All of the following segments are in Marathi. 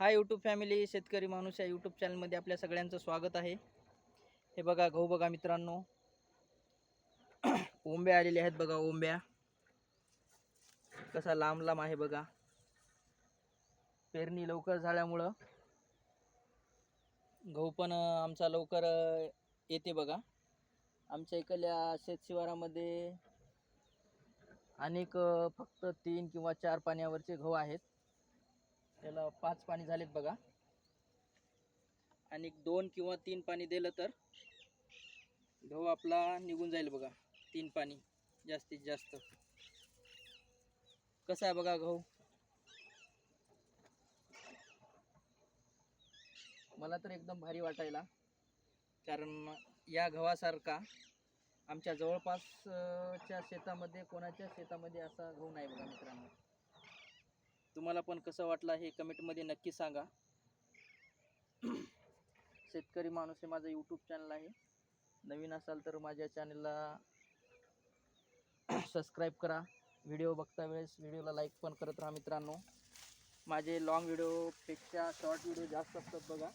हाय यूट्यूब फॅमिली शेतकरी माणूस या यूट्यूब चॅनलमध्ये आपल्या सगळ्यांचं स्वागत आहे. हे बघा गहू बघा मित्रांनो. ओंब्या आलेल्या आहेत बघा ओंब्या. कसा लांब लांब आहे बघा. पेरणी लवकर झाल्यामुळं गहू पण आमचा लवकर येते बघा. आमच्या इकडल्या शेतशिवारामध्ये अनेक फक्त तीन किंवा चार पाण्यावरचे गहू आहेत. त्याला पाच पाणी झालेत बघा. आणि दोन किंवा तीन पाणी दिलं तर गहू आपला निघून जाईल बघा. तीन पाणी जास्तीत जास्त. कसा आहे बघा गहू? मला तर एकदम भारी वाटायला. कारण या गव्हासारखा आमच्या जवळपास च्या शेतामध्ये कोणाच्या शेतामध्ये असा गहू नाही बघा मित्रांनो. तुम्हाला पण कसं वाटलं हे कमेंटमध्ये नक्की सांगा. शेतकरी माणूस हे माझं यूट्यूब चॅनल आहे. नवीन असाल तर माझ्या चॅनलला सबस्क्राईब करा. व्हिडिओ बघता वेळेस व्हिडिओला लाईक पण करत राहा मित्रांनो. माझे लॉंग व्हिडिओपेक्षा शॉर्ट व्हिडिओ जास्त असतात बघा.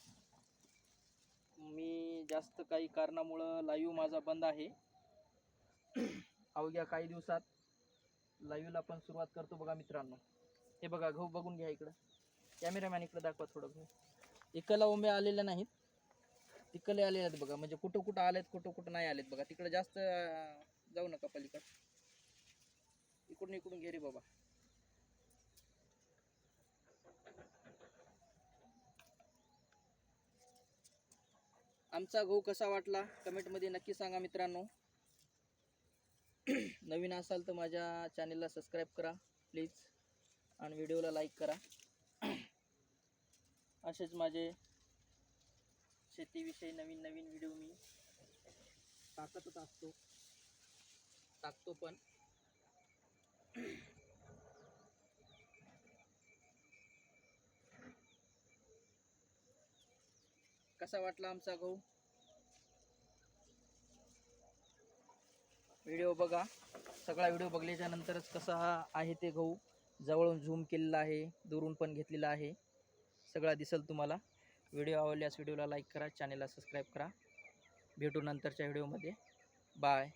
मी जास्त काही कारणामुळं लाईव्ह माझा बंद आहे. अवघ्या काही दिवसात लाईव्हला पण सुरुवात करतो बघा मित्रांनो. हे बघा गहू बघून घ्या इकडं. कॅमेरामॅन इकडं दाखवा थोडं गहू इकडला ओंब्या आलेल्या नाहीत. तिकडले आलेले आहेत बघा म्हणजे कुठं कुठं आलेत कुठं कुठं नाही आलेत बघा. तिकडं जास्त जाऊ नका पलीकड. इकडून इकडून घे रे बाबा. आमचा गहू कसा वाटला? कमेंटमध्ये नक्की सांगा मित्रांनो. नवीन असाल तर माझ्या चॅनेलला सबस्क्राईब करा प्लीज आणि व्हिडिओला लाईक करा. असेच माझे शेतीविषयी नवीन नवीन व्हिडिओ मी टाकतच असतो. टाकतो पण. कसा वाटला आमचा गहू? व्हिडिओ बघा. सगळा व्हिडिओ बघल्याच्या नंतरच कसा हा आहे ते गहू. जवळून झूम केलेला आहे दुरून पण घेतलेला आहे. सगळा दिसेल तुम्हाला. व्हिडिओ आवडल्यास व्हिडिओला लाईक करा चॅनेलला सबस्क्राईब करा. भेटू नंतरच्या व्हिडिओमध्ये. बाय.